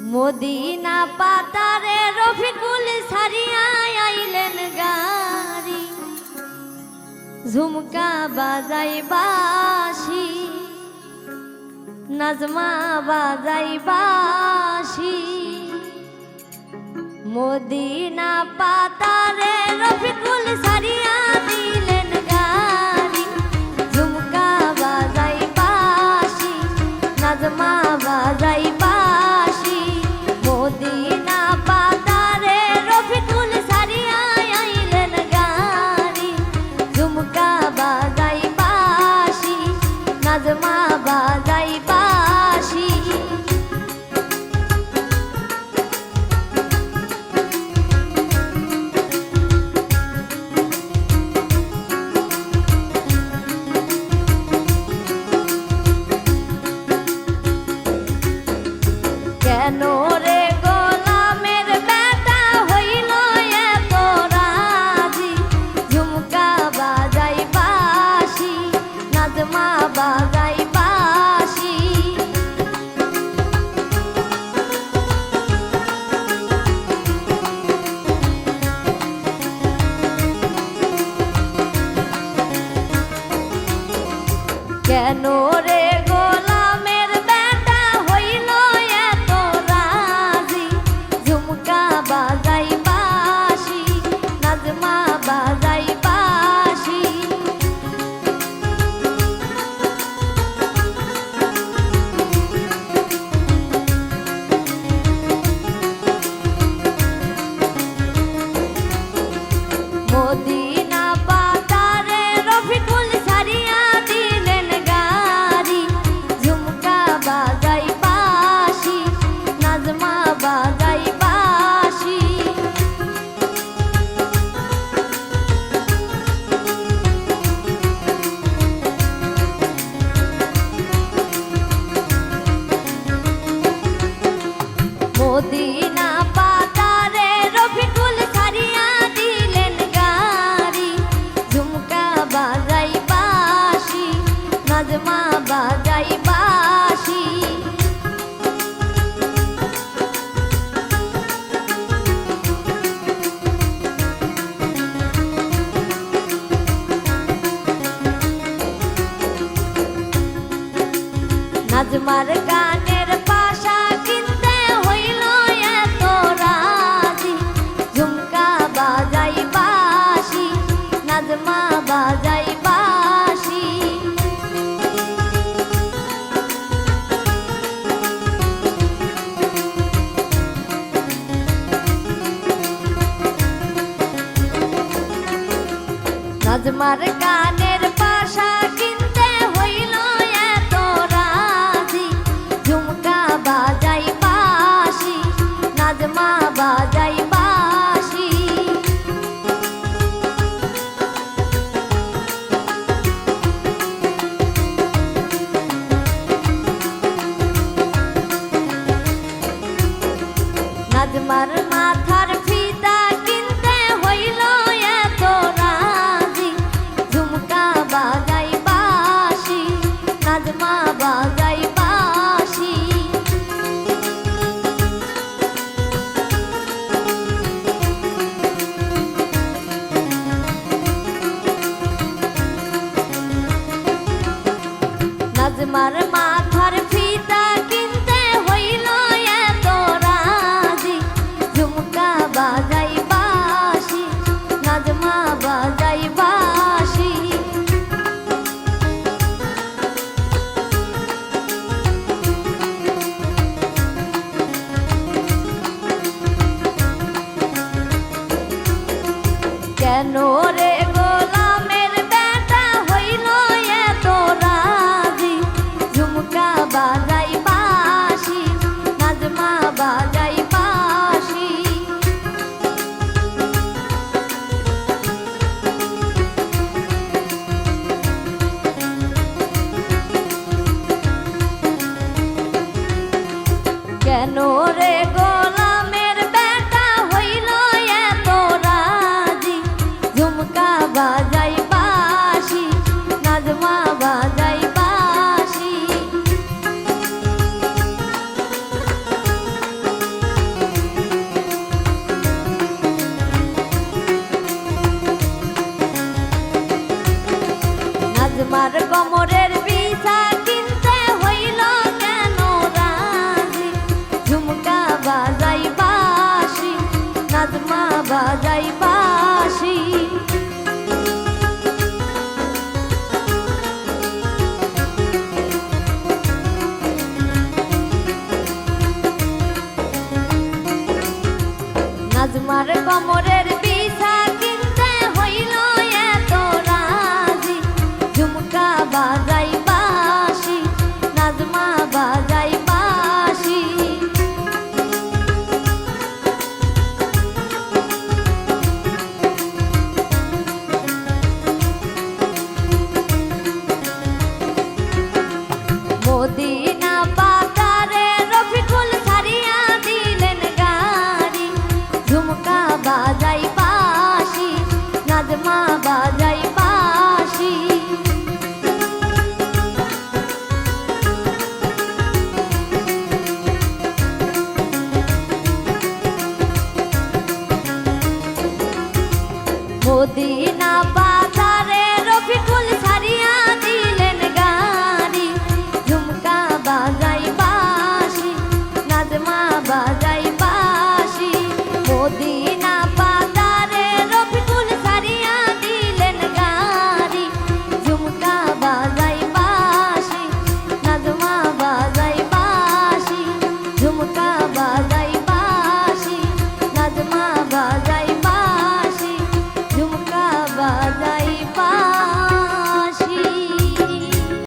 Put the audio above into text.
Medina পাতারে রফিকুল সারিয়া আইলেন গাড়ি। ঝুমকা বাজাই বাসি, নাজমা বাজাই বাসি। মদিনা পাতারে রফিকুল সারিয়া মনোরে আজমার গানের পাশা কিনতে হইল এত রাজি। ঝুমকা বাজাই বাসি নাজমা বাজাই বাসি নাজমার গান মা বাজাই বাসি নাজমার মা কেন রে? de